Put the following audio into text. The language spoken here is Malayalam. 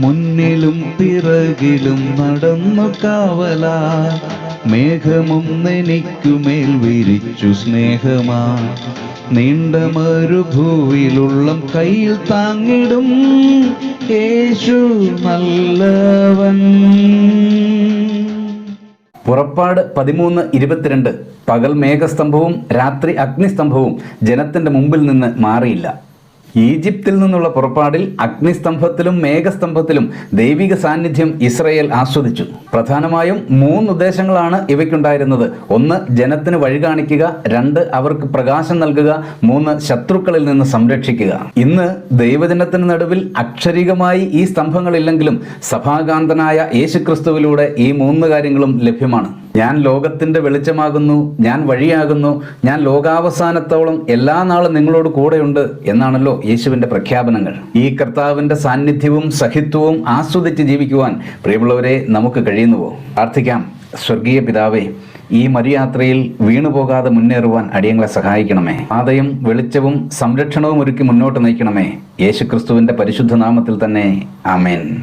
മുന്നിലും പിറകിലും നടന്നു കാവലാ. മേഘമും എനിക്കുമേൽ വിരിച്ചു സ്നേഹമാ. നീണ്ട മരുഭൂവിലുള്ളം കയ്യിൽ താങ്ങിടും. യേശു നല്ലവൻ. പുറപ്പാട് പതിമൂന്ന് ഇരുപത്തിരണ്ട്. പകൽ മേഘസ്തംഭവും രാത്രി അഗ്നിസ്തംഭവും ജനത്തിന്റെ മുമ്പിൽ നിന്ന് മാറിയില്ല. ഈജിപ്തിൽ നിന്നുള്ള പുറപ്പാടിൽ അഗ്നിസ്തംഭത്തിലും മേഘസ്തംഭത്തിലും ദൈവിക സാന്നിധ്യം ഇസ്രയേൽ ആസ്വദിച്ചു. പ്രധാനമായും മൂന്ന് ഉദ്ദേശങ്ങളാണ് ഇവയ്ക്കുണ്ടായിരുന്നത്. ഒന്ന് ജനത്തിന് വഴി കാണിക്കുക. രണ്ട് അവർക്ക് പ്രകാശം നൽകുക. മൂന്ന് ശത്രുക്കളിൽ നിന്ന് സംരക്ഷിക്കുക. ഇന്ന് ദൈവജനത്തിന് നടുവിൽ അക്ഷരികമായി ഈ സ്തംഭങ്ങളില്ലെങ്കിലും സഭാകാന്തനായ യേശുക്രിസ്തുവിലൂടെ ഈ മൂന്ന് കാര്യങ്ങളും ലഭ്യമാണ്. ഞാൻ ലോകത്തിന്റെ വെളിച്ചമാകുന്നു ഞാൻ വഴിയാകുന്നു ഞാൻ ലോകാവസാനത്തോളം എല്ലാ നാളും നിങ്ങളോട് കൂടെയുണ്ട് എന്നാണല്ലോ യേശുവിന്റെ പ്രഖ്യാപനങ്ങൾ. ഈ കർത്താവിന്റെ സാന്നിധ്യവും സഹിത്വവും ആസ്വദിച്ച് ജീവിക്കുവാൻ പ്രിയമുള്ളവരെ നമുക്ക് കഴിയുന്നുവോ? പ്രാർത്ഥിക്കാം. സ്വർഗീയ പിതാവേ ഈ മരുയാത്രയിൽ വീണുപോകാതെ മുന്നേറുവാൻ അടിയങ്ങളെ സഹായിക്കണമേ. പാതയും വെളിച്ചവും സംരക്ഷണവും ഒരുക്കി മുന്നോട്ട് നയിക്കണമേ. യേശുക്രിസ്തുവിന്റെ പരിശുദ്ധ നാമത്തിൽ തന്നെ. ആമേൻ.